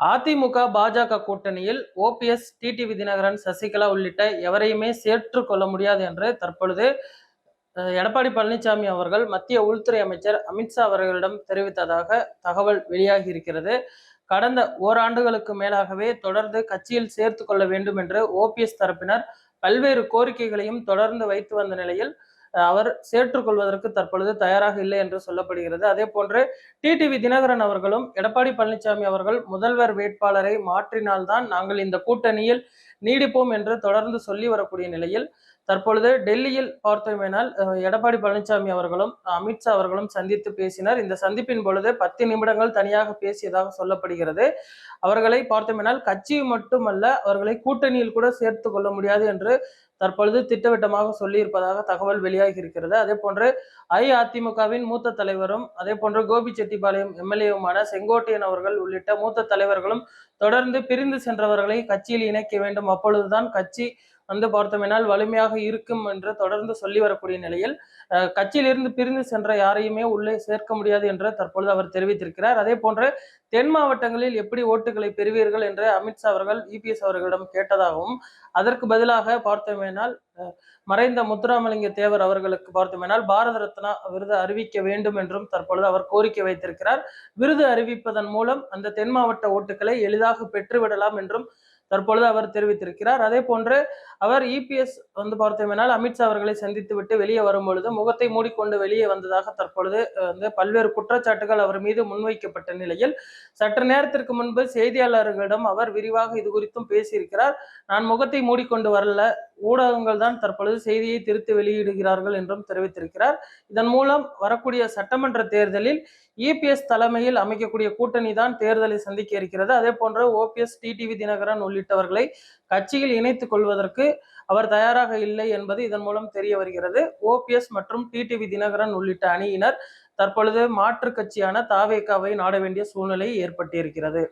அதிமுக பாஜக கூட்டணியில் OPS TTV Dinakaran Sasikala உள்ளிட்ட எவரையுமே சேர்த்துக் கொள்ள முடியாது என்று தற்பொழுது எடப்பாடி பழனிசாமி அவர்கள் மத்திய உள்துறை அமைச்சர் அமித்ஷா அவர்களிடம் தெரிவித்ததாக தகவல் வெளியாகி இருக்கிறது. கடந்த ஓராண்டுகளுக்கு மேலாகவே தொடர்ந்து கட்சியில் சேர்த்து கொள்ள வேண்டும் என்று ஓபிஎஸ் தரப்பினர் பல்வேறு கோரிக்கைகளையும் தொடர்ந்து வைத்து வந்த நிலையில் அவர் சேற்றுக்கொள்வதற்கு தற்பொழுது தயாராக இல்லை என்று சொல்லப்படுகிறது. அதே போன்று டிடிவி தினகரன் அவர்களும் எடப்பாடி பழனிசாமி அவர்கள் முதல்வர் வேட்பாளரை மாற்றினால்தான் நாங்கள் இந்த கூட்டணியில் நீடிப்போம் என்று தொடர்ந்து சொல்லி வரக்கூடிய நிலையில் தற்பொழுது டெல்லியில் பார்த்தோமேனால் எடப்பாடி பழனிசாமி அவர்களும் அமித்ஷா அவர்களும் சந்தித்து பேசினர். இந்த சந்திப்பின் பொழுது பத்து நிமிடங்கள் தனியாக பேசியதாக சொல்லப்படுகிறது. அவர்களை பார்த்தோமேனால் கட்சி மட்டுமல்ல அவர்களை கூட்டணியில் கூட சேர்த்து கொள்ள முடியாது என்று தற்பொழுது திட்டவட்டமாக சொல்லியிருப்பதாக தகவல் வெளியாகி இருக்கிறது அதே போன்று அஇஅதிமுகவின் மூத்த தலைவரும் அதே போன்று கோபிச்செட்டிப்பாளையம் எம்எல்ஏவுமான செங்கோட்டையன் அவர்கள் உள்ளிட்ட மூத்த தலைவர்களும் தொடர்ந்து பிரிந்து சென்றவர்களை கட்சியில் இணைக்க வேண்டும். அப்பொழுதுதான் கட்சி வந்து பார்த்தோமேனால் வலிமையாக இருக்கும் என்று தொடர்ந்து சொல்லி வரக்கூடிய நிலையில் கட்சியிலிருந்து பிரிந்து சென்ற யாரையுமே உள்ளே சேர்க்க முடியாது என்று தற்பொழுது அவர் தெரிவித்திருக்கிறார். அதே போன்று தென் மாவட்டங்களில் எப்படி ஓட்டுகளை பெறுவீர்கள் என்று அமித்ஷா அவர்கள் இபிஎஸ் அவர்களிடம் கேட்டதாகவும் அதற்கு பதிலாக பார்த்தோமேனால் அஹ், மறைந்த முத்துராமலிங்க தேவர் அவர்களுக்கு பார்த்தோமேனால் பாரத ரத்னா விருது அறிவிக்க வேண்டும் என்றும் தற்பொழுது அவர் கோரிக்கை வைத்திருக்கிறார். விருது அறிவிப்பதன் மூலம் அந்த தென் மாவட்ட ஓட்டுகளை எளிதாக பெற்றுவிடலாம் என்றும் தற்பொழுது அவர் தெரிவித்திருக்கிறார். அதே போன்று அவர் இபிஎஸ் வந்து பார்த்தோம்னால் அமித்ஷா அவர்களை சந்தித்து விட்டு வெளியே வரும்பொழுது முகத்தை மூடிக்கொண்டு வெளியே வந்ததாக தற்பொழுது வந்து பல்வேறு குற்றச்சாட்டுகள் அவர் மீது முன்வைக்கப்பட்ட நிலையில் சற்று நேரத்திற்கு முன்பு செய்தியாளர்களிடம் அவர் விரிவாக இது குறித்தும் பேசியிருக்கிறார். நான் முகத்தை மூடிக்கொண்டு வரல ஊடகங்கள் தான் தற்பொழுது செய்தியை திருத்தி வெளியிடுகிறார்கள் என்றும் தெரிவித்திருக்கிறார். இதன் மூலம் வரக்கூடிய சட்டமன்ற தேர்தலில் இபிஎஸ் தலைமையில் அமைக்கக்கூடிய கூட்டணி தான் தேர்தலை சந்திக்க இருக்கிறது. அதே போன்ற ஓபிஎஸ் டிடிவி தினகரன் உள்ளிட்டவர்களை கட்சியில் இணைத்துக் கொள்வதற்கு அவர் தயாராக இல்லை என்பது இதன் மூலம் தெரிய வருகிறது. ஓபிஎஸ் மற்றும் டிடிவி தினகரன் உள்ளிட்ட அணியினர் தற்பொழுது மாற்றுக் கட்சியான தாவேகாவை நாட வேண்டிய சூழ்நிலை ஏற்பட்டிருக்கிறது.